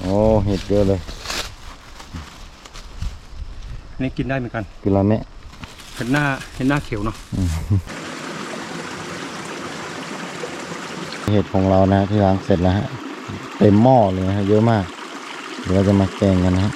โอ้เห็ดเยอะเลย อันนี้กินได้เหมือนกันกิโลเมตรเห็นหน้าเห็นหน้าเขียวเนาะเห็ดของเรานะที่ล้างเสร็จแล้วฮะ เต็มหม้อเลยนะฮะเยอะมาก เดี๋ยวเราจะมาแกงกันนะฮะ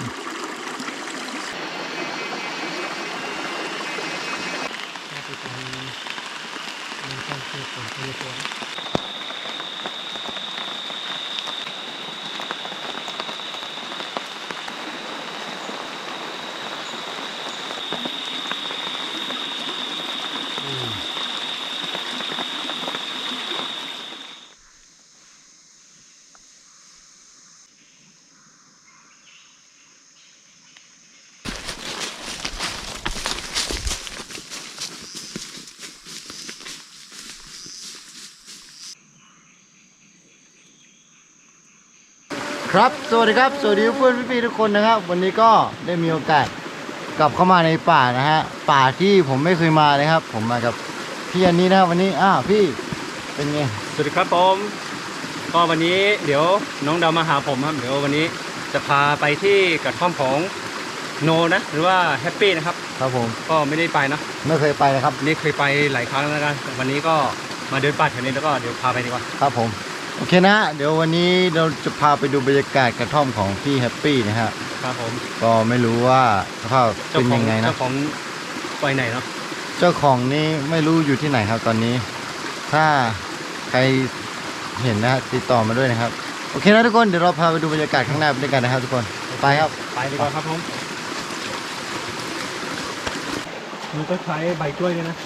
ครับ สวัสดีครับ สวัสดีเพื่อนพี่ๆทุกคนนะครับ วันนี้ก็ได้มีโอกาสกลับเข้ามาในป่านะฮะ ป่าที่ผมไม่เคยมาเลยครับ ผมมากับพี่อันนี้นะครับวันนี้ อ้าวพี่ เป็นไง สวัสดีครับผมก็วันนี้เดี๋ยวน้องดาวมาหาผมครับ เดี๋ยววันนี้จะพาไปที่กระท่อมของโนนะ หรือว่าแฮปปี้นะครับ ครับผม ก็ไม่ได้ไปเนอะไม่เคยไปเลยครับ นี่เคยไปหลายครั้งแล้วกันวันนี้ก็มาเดินป่าแถวนี้แล้วก็เดี๋ยวพาไปดีกว่า ครับผม โอเคนะ เดี๋ยววันนี้เราจะพาไปดูบรรยากาศกระท่อมของพี่แฮปปี้นะฮะครับผมก็ไม่รู้ว่าสภาพเจ้าเป็นของยังไงนะ เจ้าของไปไหนเนาะเจ้าของนี่ไม่รู้อยู่ที่ไหนครับตอนนี้ ถ้าใครเห็นนะฮะติดต่อมาด้วยนะครับ โอเคนะทุกคนเดี๋ยวเราพาไปดูบรรยากาศข้างหน้าด้วยกันนะครับทุกคนไปครับ ไปดีกว่าครับผมมันก็ใช้ใบกล้วยด้วยนะ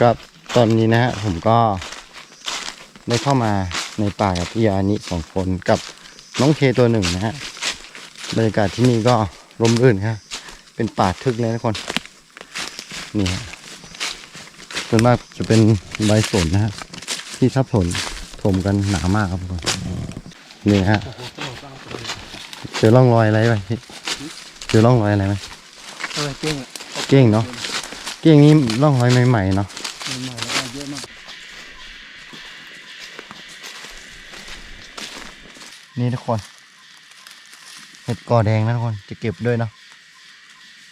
ครับตอนนี้นะฮะผมก็ได้เข้ามาในป่ากับพี่อานิสองคนกับน้องเคตัวหนึ่งนะฮะบรรยากาศที่นี่ก็ร่มรื่นครับเป็นป่าทึกเลยนะทุกคนนี่ฮะส่วนมากจะเป็นใบสนนะฮะที่ทับถนถมกันหนามากครับทุกคนนี่ฮะเจอร่องรอยอะไรไหมพี่เจอร่องรอยอะไรไหมเออเก่งอะเก้งเนาะเก้งนี้ร่องรอยใหม่ๆเนาะ ใหม่ๆแล้วก็เยอะมาก นี่ทุกคน เห็ดกอแดงนะทุกคน จะเก็บด้วยเนาะ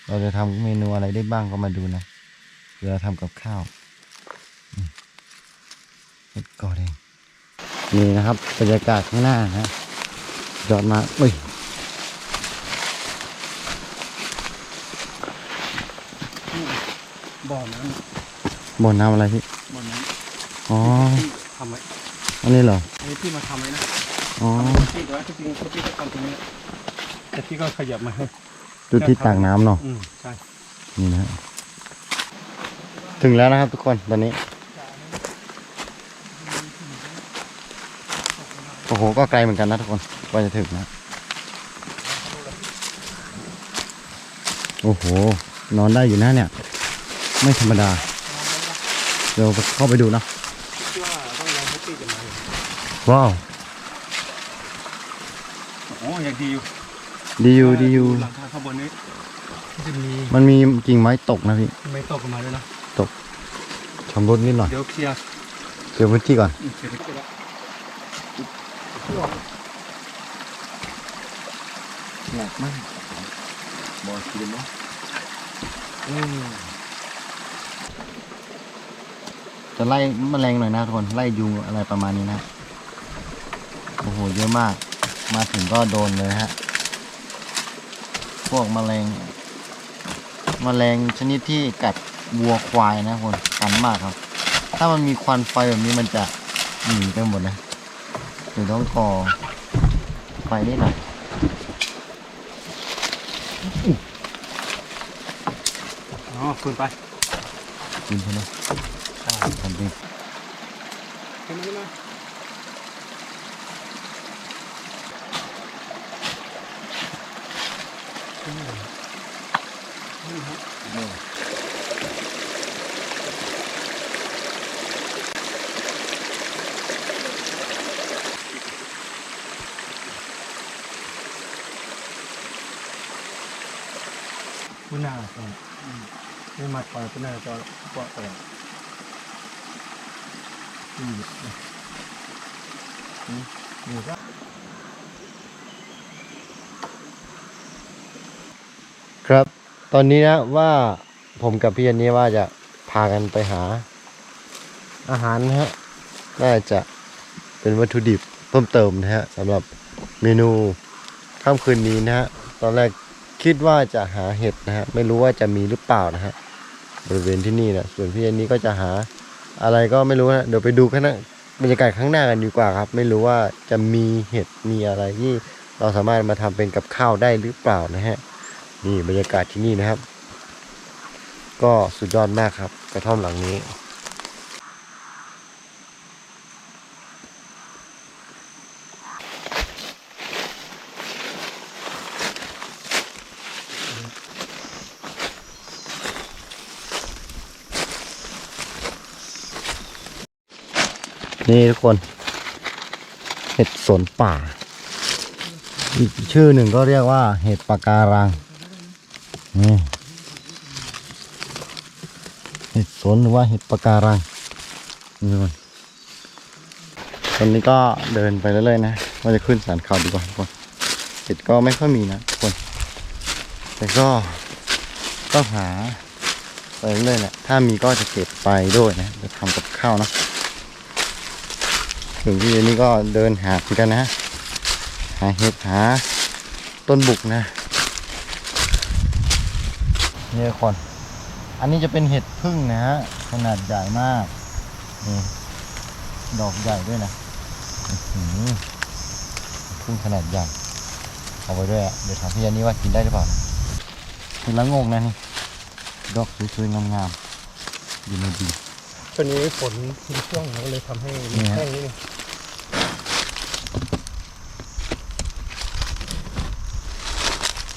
เราจะทำเมนูอะไรได้บ้างก็มาดูนะเดี๋ยวเราทำกับข้าวอืมเห็ดกอแดง นี่นะครับบรรยากาศข้างหน้านะยอดมากอุ้ยบ่อน้บ่อน้ำอะไรพี่ำบ่อน้อ๋อำที่ทำไว้อันนี้เหรออันนี้พี่มาทำไว้นะ อ๋อที่แต่ว่าที่จริงพี่ก็ทำตรงนี้แต่พี่ก็ขยับมาให้ดูที่ต่างน้ำเนาะอืมใช่นี่นะฮะถึงแล้วนะครับทุกคนตอนนี้โอ้โหก็ไกลเหมือนกันนะทุกคนกว่าจะถึงนะโอ้โห นอนได้อยู่นะเนี่ย ไม่ธรรมดา เดี๋ยวเข้าไปดูนะที่ว่าต้องรอให้พี่จะมาว้าวโอ้ยัง ดีอยู่ดีอยู่ดีอยู่หลังคาข้างบนนี้จะมีมันมีกิ่งไม้ตกนะพี่ไม่ตกลงมาด้วยนะชำรุดนิดหน่อยเดี๋ยวเคลียร์เดี๋ยวพื้นที่ก่อนอืมเคลียร์เคลียร์แล้วหนักมากบอสีเนาะจะไล่แมลงหน่อยนะทุกคนไล่ยุงอะไรประมาณนี้นะโอ้โหเยอะมาก มาถึงก็โดนเลยฮะ พวกแมลงมแมลงชนิดที่กัดวัวควายนะคนคันมากครับ ถ้ามันมีควันไฟแบบนี้มันจะหนีไปหมดนะเดี๋ยวต้องก่อไฟนิดหน่อยอ๋อคุณไปกินใช่ไหมใช่ทำจริง ขึ้นมาขึ้นมา คุณน่าคุณไม่มาคอยคุณน่าจะปะอะไรอืมนี่ก็ ครับ ตอนนี้นะว่าผมกับพี่อันนี้ว่าจะพากันไปหา อาหารนะฮะน่าจะเป็นวัตถุดิบเพิ่มเติมนะฮะสำหรับเมนูค่ำคืนนี้นะฮะตอนแรกคิดว่าจะหาเห็ดนะฮะไม่รู้ว่าจะมีหรือเปล่านะฮะบริเวณที่นี่นะส่วนพี่อันนี้ก็จะหาอะไรก็ไม่รู้นะเดี๋ยวไปดูกันนะบรรยากาศข้างหน้ากันดีกว่าครับ ไม่รู้ว่าจะมีเห็ดมีอะไรที่เราสามารถมาทำเป็นกับข้าวได้หรือเปล่านะฮะ นี่บรรยากาศที่นี่นะครับ ก็สุดยอดมากครับกระท่อมหลังนี้ นี่ทุกคน เห็ดสนป่า อีกชื่อหนึ่งก็เรียกว่าเห็ดปะการัง นี่เห็ดสนหรือว่าเห็ดปะการังนี่มันตอนนี้ก็เดินไปเรื่อยๆนะว่าจะขึ้นสันเขาดีกว่าทุกคนเห็ดก็ไม่ค่อยมีนะทุกคน แต่ก็ต้องหาไปเรื่อยๆแหละถ้ามีก็จะเก็บไปด้วยนะจะทำกับข้าวนะถึงที่นี่ก็เดินหาเหมือนกันนะ หาเห็ดหาต้นบุกนะ นี่คน อันนี้จะเป็นเห็ดพึ่งนะฮะ ขนาดใหญ่มาก นี่ ดอกใหญ่ด้วยนะอื้อหือพึ่งขนาดใหญ่ เอาไปด้วยอะเดี๋ยวถามพี่อันนี้ว่ากินได้หรือเปล่านะเห็นแล้วงงนะนี่ ดอกสวยๆงามๆอยู่ในดินช่วงนี้ฝนทิ้งช่วงก็เลยทำให้นี่ฮะแห้งนิดนึง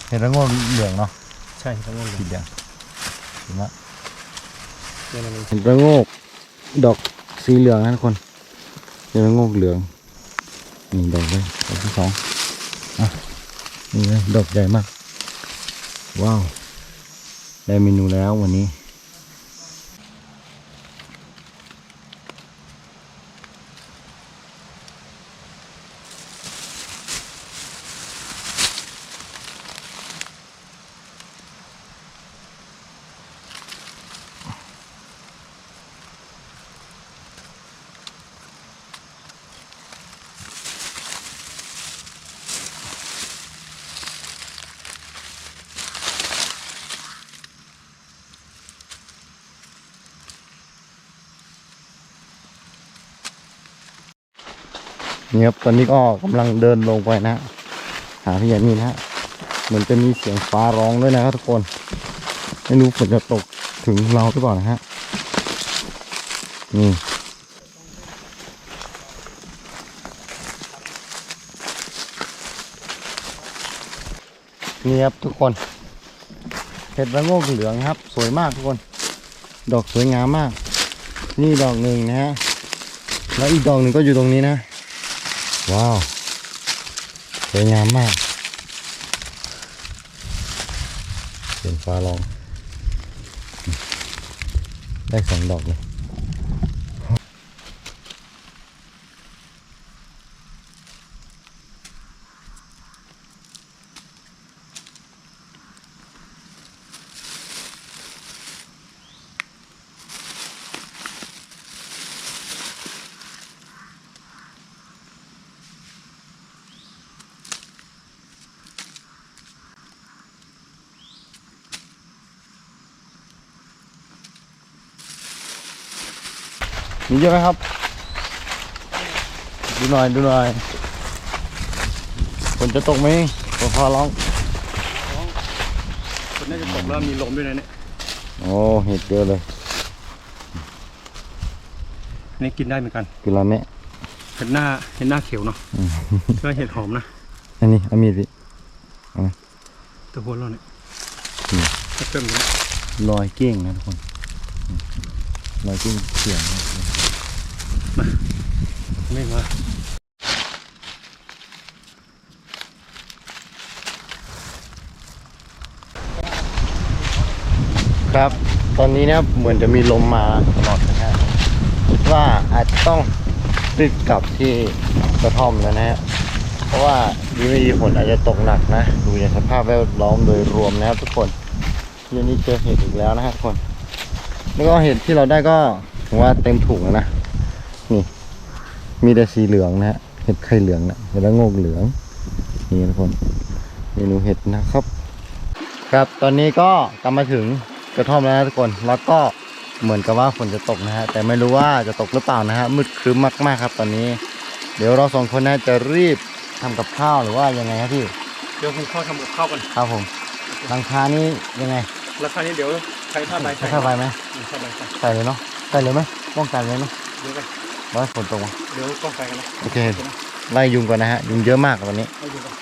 เห็นแล้วงงเหลืองเนาะใช่ทั้งหมดเลสียเหลืองเห็นไหมเนี่ยมันเห็นระโงก ดอกสีเหลืองนะทุกคนเห็นระโงกเหลืองนี่ดอกเลยดอกที่สองอะนี่เลยดอกใหญ่มาก ว้าว ได้เมนูแล้ววันนี้ ครับ ตอนนี้ก็กำลังเดินลงไปนะหาพี่ยานี่นะฮะเหมือนจะมีเสียงฟ้าร้องด้วยนะครับทุกคนไม่รู้ฝนจะตกถึงเราหรือเปล่านะฮะนี่นี่ครับทุกคนเห็ดระโงกเหลืองครับ สวยมากทุกคน ดอกสวยงามมาก นี่ดอกหนึ่งนะฮะแล้วอีกดอกหนึ่งก็อยู่ตรงนี้นะ ว้าว สวยงามมาก เป็นฟ้าร้อง ได้สองดอกเลย มีเยอะไหมครับ ดูหน่อยดูหน่อยฝนจะตกไหมขอพอร้องคนน่าจะตกแล้วมีลมด้วยนะเนี่ยโอ้เห็ดเยอะเลยนี่กินได้เหมือนกันกิโลเมตรเห็นหน้าเห็นหน้าเขียวเนาะก็เห็ดหอมนะอันนี้เอามีดพี่ตัวหัวเราเนี่ยอืมก็เติมเลยลอยเก้งนะทุกคนอืม ลอยเก้งเสียงนะไม่มาครับ ตอนนี้เนี่ยเหมือนจะมีลมมาตลอดนะฮะคิดว่าอาจจะต้องรีบกลับที่กระท่อมแล้วนะฮะเพราะว่าดีไม่ดีฝนอาจจะตกหนักนะ ดูจากสภาพแวดล้อมโดยรวมนะครับทุกคนที่นี่เจอเห็ดอีกแล้วนะฮะทุกคน แล้วก็เห็ดที่เราได้ก็ถือว่าเต็มถุงแล้วนะนี่ มีแต่สีเหลืองนะฮะเห็ดไข่เหลืองนะเห็ดละโงกเหลืองนี่ทุกคนเมนูเห็ดนะครับ ครับตอนนี้ก็กลับมาถึงกระท่อมแล้วนะทุกคนแล้วก็เหมือนกับว่าฝนจะตกนะฮะแต่ไม่รู้ว่าจะตกหรือเปล่านะฮะมืดครึ้มมากๆครับ ตอนนี้ เดี๋ยวเราสองคนนะจะรีบทำกับข้าวหรือว่ายังไงครับพี่เดี๋ยวคุณเข้าทำกับข้าวกันครับผมหลังคานี่ยังไงแล้วคราวนี้เดี๋ยว ใช้ผ้าใบใช้ผ้าใบไหมอืมผ้าใบใส่ใส่เลยเนาะใส่เลยไหมป้องกันเลยเนาะเดี๋ยวกันร้อยฝนตกมาเดี๋ยวกล้องไฟกันนะโอเคไล่ยุงก่อนนะฮะยุงเยอะมากวันนี้ให้ดูกัน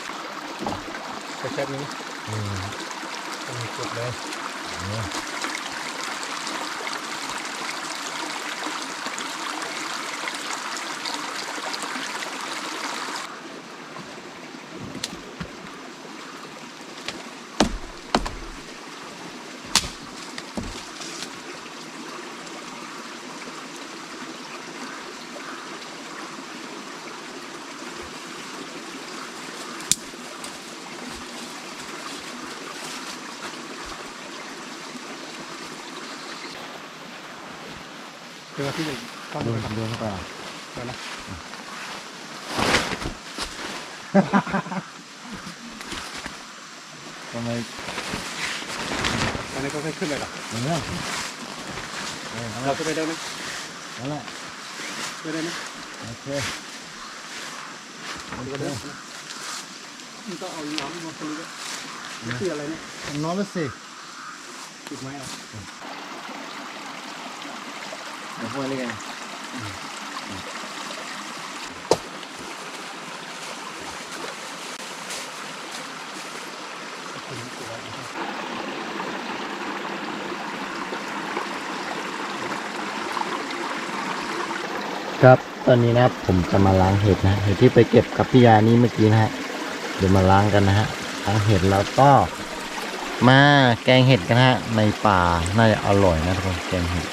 ไปเช็คนี้ต้องมีจุดเลย เดี๋ยวที่หนึ่งต้องเดิดูนกันเดินเข้าไปอะเดี๋ยวนะทำไมตอนนี้ก็ค่อยขึ้นไปหรออย่างเงี้ยเออเราขึ้นไปได้ไหมนั่นแหละขึ้นได้ไหมโอเคโอดูเคกันได้มันต้องเอาน้ำมาคนนี้ด้วยนี่คืออะไรเนี่ยทำน้องไปสิติดไม้เหรอ เดี๋ยวพูดอะไรกันครับตอนนี้นะครับผมจะมาล้างเห็ดนะเห็ดที่ไปเก็บกับพี่ยานี่เมื่อกี้นะฮะเดี๋ยวมาล้างกันนะฮะล้างเห็ดแล้วก็มาแกงเห็ดกันฮะในป่าน่าจะอร่อยนะทุกคนแกงเห็ด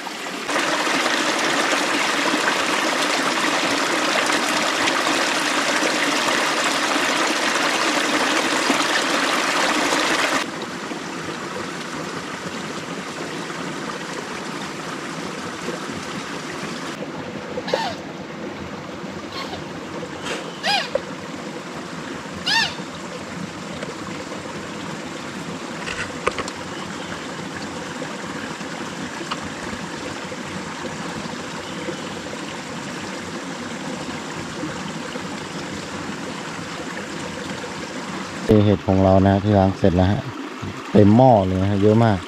เห็ดของเรานะที่ล้างเสร็จแล้วฮะเต็มหม้อเลยนะฮะเยอะมาก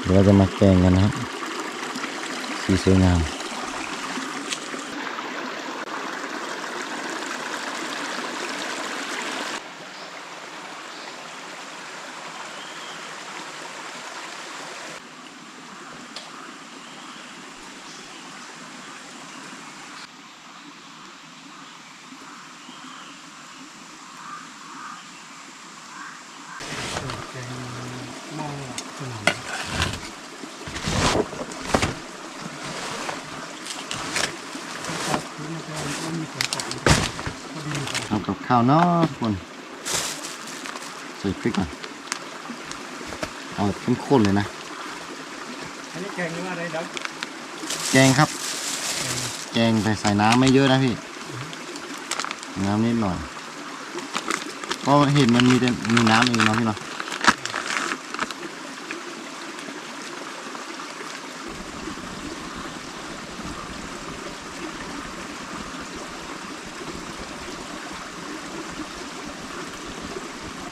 เดี๋ยวเราจะมาแกงกันนะฮะสีสวยงาม แกงหม้อขนม ทำกับ ข้าวเนาะทุกคนใส่พริกก่อนเอาแบบเข้มข้นเลยนะ อันนี้แกงนี่ว่าอะไรดังแกงครับ แกงแต่ใส่น้ำไม่เยอะนะพี่ น้ำนิดหน่อยเพราะเห็ดมันมีแต่มีน้ำเองเนาะพี่เนาะ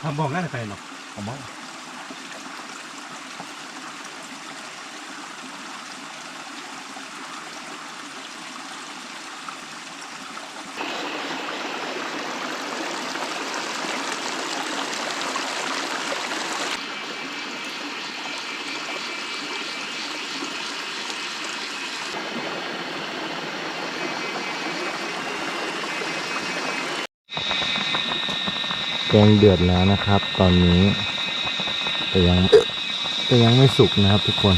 ทำบอกน่าจะไปเนาะผมว่า งเดือดแล้วนะครับ ตอนนี้ แต่ยังแต่ยังไม่สุกนะครับ ทุกคน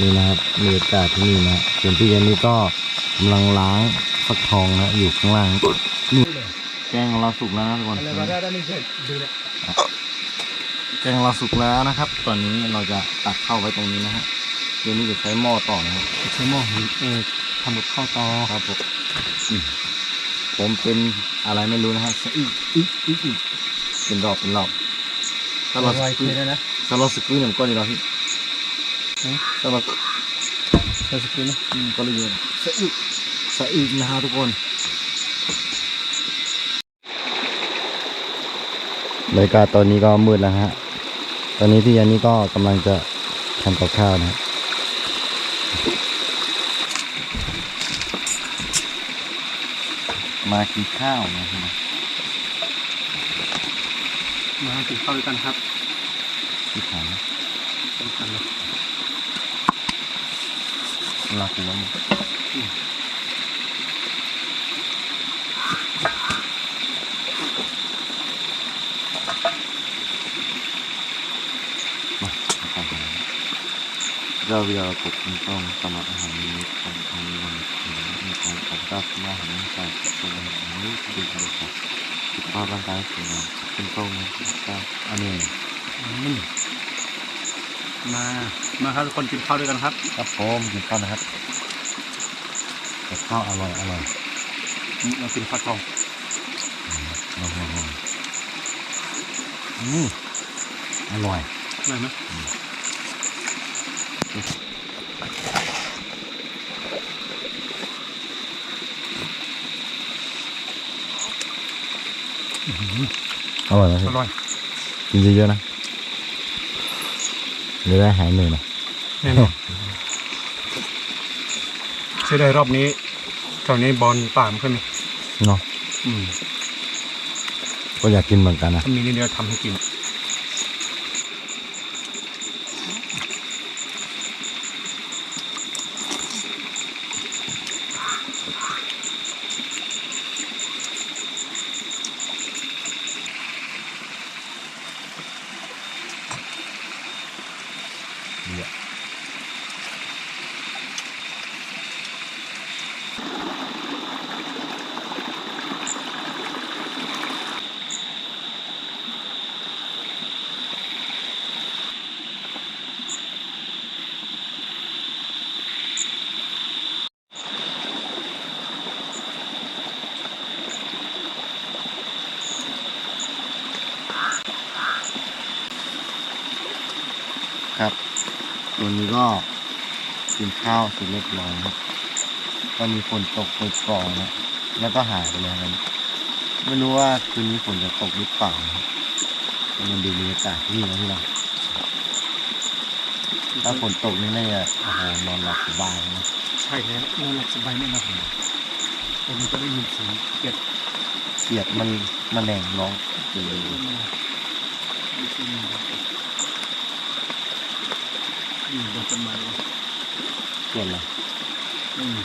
นี่นะครับบรรยากาศที่นี่นะส่วนพี่ยันนี่ก็กำลังล้างฟักทองนะอยู่ข้างล่างนี่แกงของเราสุกแล้วนะทุกคนอะไรมาได้ได้ไม่ใช่ดูเลยแกงของเราสุกแล้วนะครับ ตอนนี้เราจะตักเข้าไว้ตรงนี้นะฮะเดี๋ยวนี้จะใช้หม้อต่อนะครับใช้หม้อหุงเออทำหมดข้าวตอครับผมอืม ผมเป็นอะไรไม่รู้นะฮะอึกอึกอึกอึกเป็นรอบเป็นรอบถ้าเราไวสเคกึยได้นะถ้าเราสกึหนึ่งก้อนนี่เราพี่ถ้าเราใช้สกินนะอืมก็เลยเยอะสะอึกสะอึกนะฮะทุกคนบรรยากาศตอนนี้ก็มืดแล้วฮะ ตอนนี้พี่ยันนี่ก็กำลังจะทำกับข้าวนะ มากินข้าวนะครับมากินข้าวด้วยกันครับที่ขายนะด้วยกันเลยรักอยู่แล้วมั้งมาเอาไปเลยเราเวลาผมต้องสมัครอาหารนี้ของทางวันถึงมีการขับรับมาหารจาก ตัวอาหารนี้ดีเลยครับสุขภาพร่างกายแข็งแรงเป็นต้นนะครับอันนี้อืมมา มาครับทุกคนกินข้าวด้วยกันครับ ครับผมกินข้าวนะครับกับข้าวอร่อยอร่อยอืมเรากินข้าวทองลองลองลองอืมอร่อยได้ไหม อร่อยนะอร่อยกินเยอะๆนะเดี๋ยวได้หายเหนื่อยนะแน่นอนใช่ได้รอบนี้ตอนนี้บอลป่ามขึ้นมีเนาะอืมก็อยากกินเหมือนกันนะถ้ามีนี่เดียวทำให้กิน เนี่ย ครับตัวนี้ก็ กินข้าวเสร็จเรียบร้อยครับก็มีฝนตกปล่อยๆนะแล้วก็หายไปเลยครับไม่รู้ว่าคืนนี้ฝนจะตกหรือเปล่านะครับมันดูบรรยากาศที่นี่นะพี่เราถ้าฝนตกนี่น่าจะโอ้โหนอนหลับสบายนะใช่แล้วนอนหลับสบายแน่นอนผมก็ได้ยินเสียงเกียดเสียดมันแมลงร้องเสียงเลยอยู่บนต้นไม้เสียดเลยอืม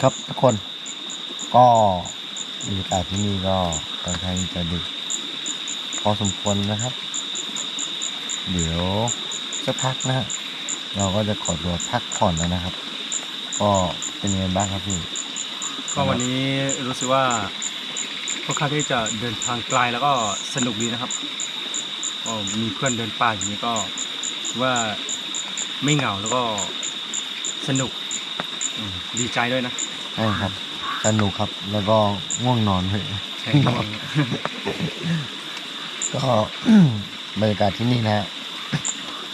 ครับทุกคน ก็บรรยากาศที่นี่ก็ค่อนข้างจะดึกพอสมควรนะครับ เดี๋ยวจะพักนะฮะเราก็จะขอตัวพักผ่อนแล้วนะครับ ก็เป็นยังไงบ้างครับพี่ก็วันนี้รู้สึกว่า ค่อนข้างที่จะเดินทางไกลแล้วก็สนุกดีนะครับก็มีเพื่อนเดินป่าอย่างนี้ก็ถือว่าไม่เหงาแล้วก็สนุกอืมดีใจด้วยนะใช่ครับ สนุกครับแล้วก็ง่วงนอนเลยใช่ครับก็บรรยากาศที่นี่นะฮะ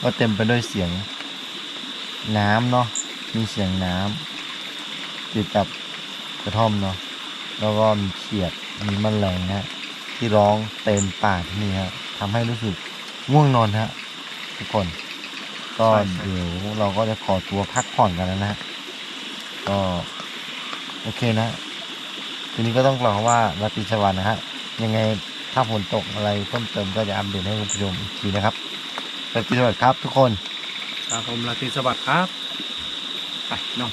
ก็เต็มไปด้วยเสียง น้ำเนาะมีเสียงน้ำติดกับกระท่อมเนาะแล้วก็มีเขียด มีมแมลงนะฮะที่ร้องเต็มป่าที่นี่ฮะทำให้รู้สึกง่วงนอนฮะทุกคน ก็เดี๋ยวเราก็จะขอตัวพักผ่อนกันแล้วนะฮะก็โอเคนะทีนี้ก็ต้องกล่าวว่าราตรีสวัสดิ์นะฮะยังไงถ้าฝนตกอะไรเพิ่มเติมก็จะอัปเดตให้คุณผู้ชมอีกทีนะครับราตรีสวัสดิ์ครับทุกคนครับผมราตรีสวัสดิ์ครับไปน้อง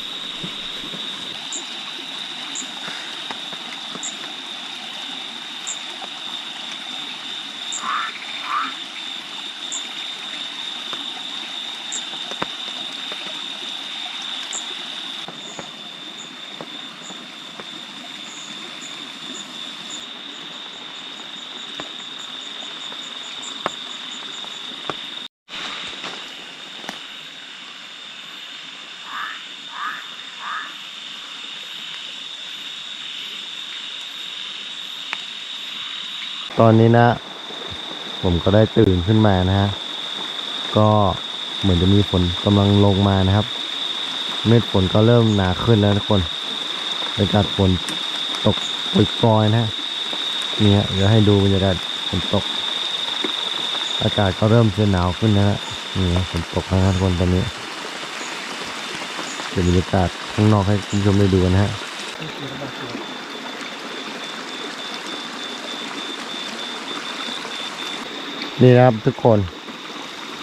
ตอนนี้นะ ผมก็ได้ตื่นขึ้นมานะฮะ ก็เหมือนจะมีฝนกำลังลงมานะครับ เม็ดฝนก็เริ่มหนาขึ้นแล้วทุกคนบรรยากาศฝนตกปล่อยๆนะฮะนี่ฮะเดี๋ยวให้ดูบรรยากาศฝนตก อากาศก็เริ่มจะหนาวขึ้นนะฮะนี่ฮะฝนตกแล้วนะทุกคนตอนนี้เดี๋ยวบรรยากาศข้างนอกให้คุณผู้ชมได้ดูกันนะฮะ นี่นะครับทุกคน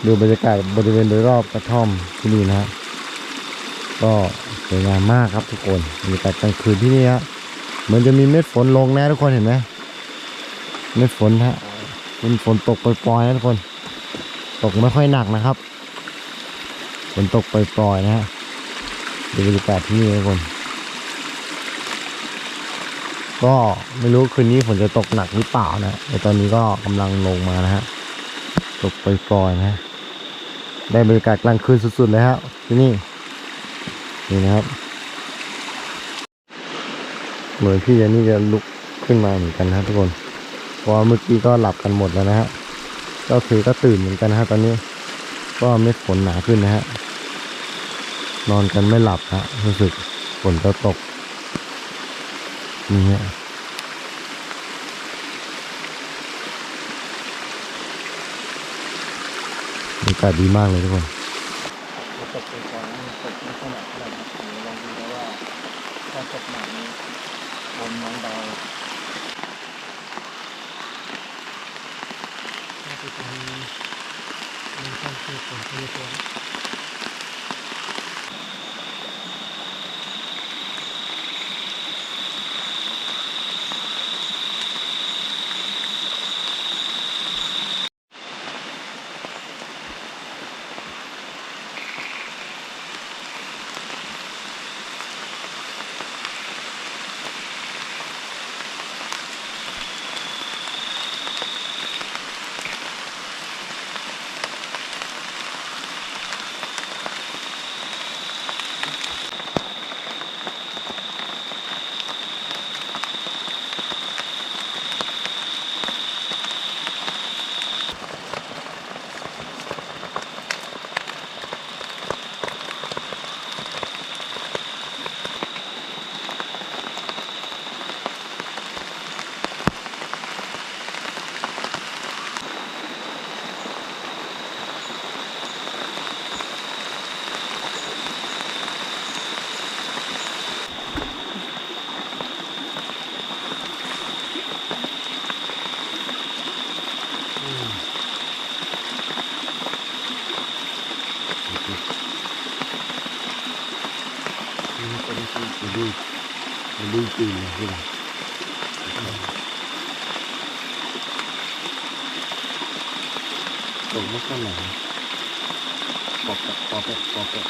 ดูบรรยากาศบริเวณโดยรอบกระท่อมที่นี่นะฮะก็สวยงามมากครับทุกคนบรรยากาศกลางคืนที่นี่ฮะเหมือนจะมีเม็ดฝนลงนะทุกคนเห็นไหมเม็ดฝนฮะเป็นฝนตกปล่อยๆนะทุกคน ตกไม่ค่อยหนักนะครับฝนตกปล่อยๆนะฮะดูบรรยากาศที่นี่ทุกคน ก็ไม่รู้คืนนี้ฝนจะตกหนักหรือเปล่านะแต่ตอนนี้ก็กำลังลงมานะฮะ ตกปล่อยๆนะฮะได้บรรยากาศกลางคืนสุดๆเลยฮะที่นี่นี่นะครับเหมือนพี่ยานี่จะลุกขึ้นมาเหมือนกันนะทุกคนเพราะเมื่อกี้ก็หลับกันหมดแล้วนะฮะก็คือก็ตื่นเหมือนกันนะฮะตอนนี้ ก็เม็ดฝนหนาขึ้นนะฮะนอนกันไม่หลับฮะรู้สึกฝนจะตกนี่ฮะบรรยากาศดีมากเลยทุกคนตกไปก่อนนตกไม่ขนาดนั้นครับเดี๋ยวลองดูนะว่าถ้าตกหนักนี้บนน้องดาวน่าจะเป็นมีการเกิดฝนที่ตัว นี่เป็นที่ดูดูดูจริงนะที่ไหน ตรงไม่ค่อยหนาปอกแปะปอกแปะปอกแปะ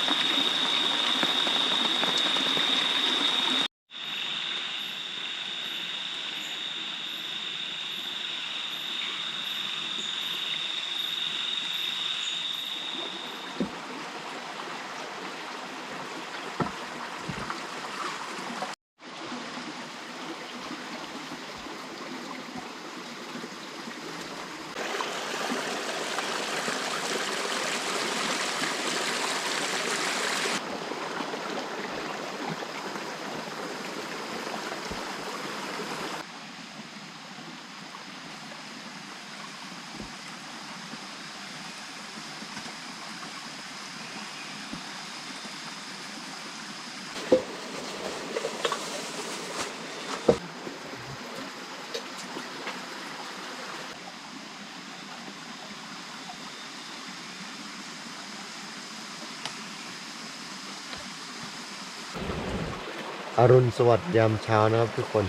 รุณสวัสดิ์ยามเช้านะครับทุกคน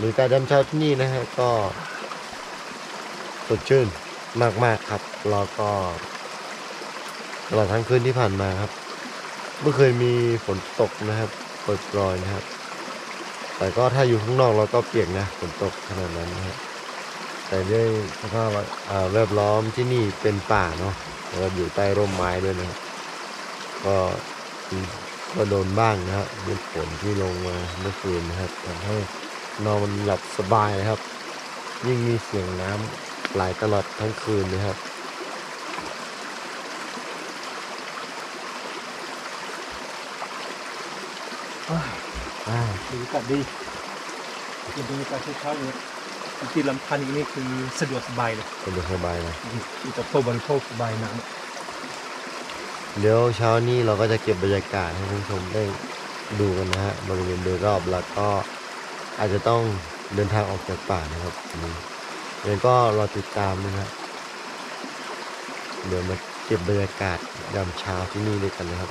บรรยากาศยามเช้าที่นี่นะฮะก็สดชื่นมากๆครับแล้วก็ตลอดทั้งคืนที่ผ่านมาครับ เมื่อคืนมีฝนตกนะครับโปรยๆนะครับ แต่ก็ถ้าอยู่ข้างนอกเราก็เปียกนะฝนตกขนาดนั้นนะฮะแต่ด้วยสภาพอ่าแวดล้อมที่นี่เป็นป่าเนาะแล้วอยู่ใต้ร่มไม้ด้วยนะก็ ก็โดนบ้างนะฮะด้วยฝนที่ลงมาเมื่อคืนนะครับทำให้นอนหลับสบายนะครับ ยิ่งมีเสียงน้ำไหลตลอดทั้งคืนนะครับอ่าบรรยากาศดีบรรยากาศเช้าๆอย่างนี้ที่ลำธารอย่างนี้คือสะดวกสบายเลยสบายสบายนะอุปโภคบริโภคสบายน้ เดี๋ยวเช้านี้เราก็จะเก็บบรรยากาศให้ท่านผู้ชมได้ดูกันนะฮะบริเวณโดยรอบแล้วก็อาจจะต้องเดินทางออกจากป่านะครับนนี้เดี๋ยวก็รอติดตามนะครับเดี๋ยวมาเก็บบรรยากาศยามเช้าที่นี่ด้วยกันนะครับ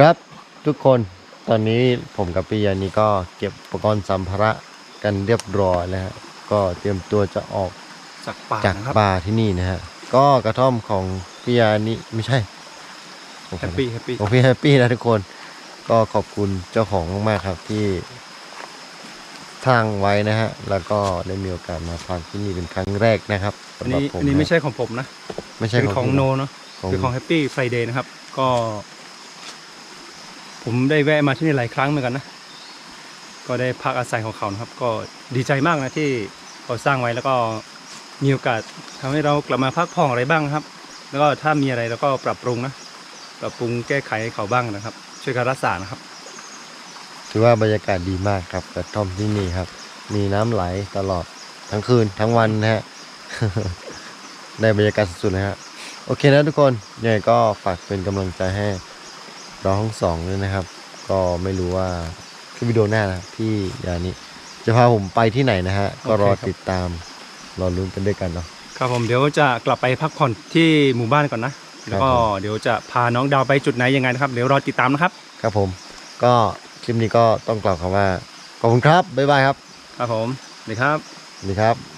ครับทุกคนตอนนี้ผมกับปิยานี่ก็เก็บอุปกรณ์สัมภาระกันเรียบร้อยแล้วฮะก็เตรียมตัวจะออกำจากป่าจากนะครับป่าที่นี่นะฮะก็กระท่อมของปิยานี่ไม่ใช่ของใคแฮรปนะปี้แฮปปี้ของพี่แฮปปี้นะทุกคน ก็ขอบคุณเจ้าของมากๆครับที่สร้างไว้นะฮะแล้วก็ได้มีโอกาสมาพักที่นี่เป็นครั้งแรกนะครับอันสำหรับนี้ผมอันนี้นะไม่ใช่ของผมนะไม่ใช่เป็นของพี่โนเนาะของ คือของแฮปปี้ไฟเดย์นะครับ ก็ ผมได้แวะมาที่นี่หลายครั้งเหมือนกันนะ ก็ได้พักอาศัยของเขานะครับ ก็ดีใจมากนะที่เขาสร้างไว้แล้วก็มีโอกาสทำให้เรากลับมาพักผ่อนอะไรบ้างครับ แล้วก็ถ้ามีอะไรเราก็ปรับปรุงนะปรับปรุงแก้ไขให้เขาบ้างนะครับ ช่วยกันรักษานะครับ ถือว่าบรรยากาศดีมากครับกระท่อมที่นี่ครับ มีน้ำไหลตลอดทั้งคืนทั้งวันนะฮะได้บรรยากาศสุดๆเลยฮะโอเคนะทุกคนยังไงก็ฝากเป็นกำลังใจให้ เราทั้งสองด้วยนะครับ ก็ไม่รู้ว่าคือวิดีโอหน้านะพี่ยานิจะพาผมไปที่ไหนนะฮะ ก็รอโอเคครับติดตาม รอลุ้นกันด้วยกันเนาะ ครับผมเดี๋ยวจะกลับไปพักผ่อนที่หมู่บ้านก่อนนะ แล้วก็ผมเดี๋ยวจะพาน้องดาวไปจุดไหนยังไงนะครับเดี๋ยวรอติดตามนะครับ ครับผม ก็คลิปนี้ก็ต้องกล่าวคำว่าขอบคุณครับบ๊ายบายครับ ครับผมสวัสดีครับสวัสดีครับ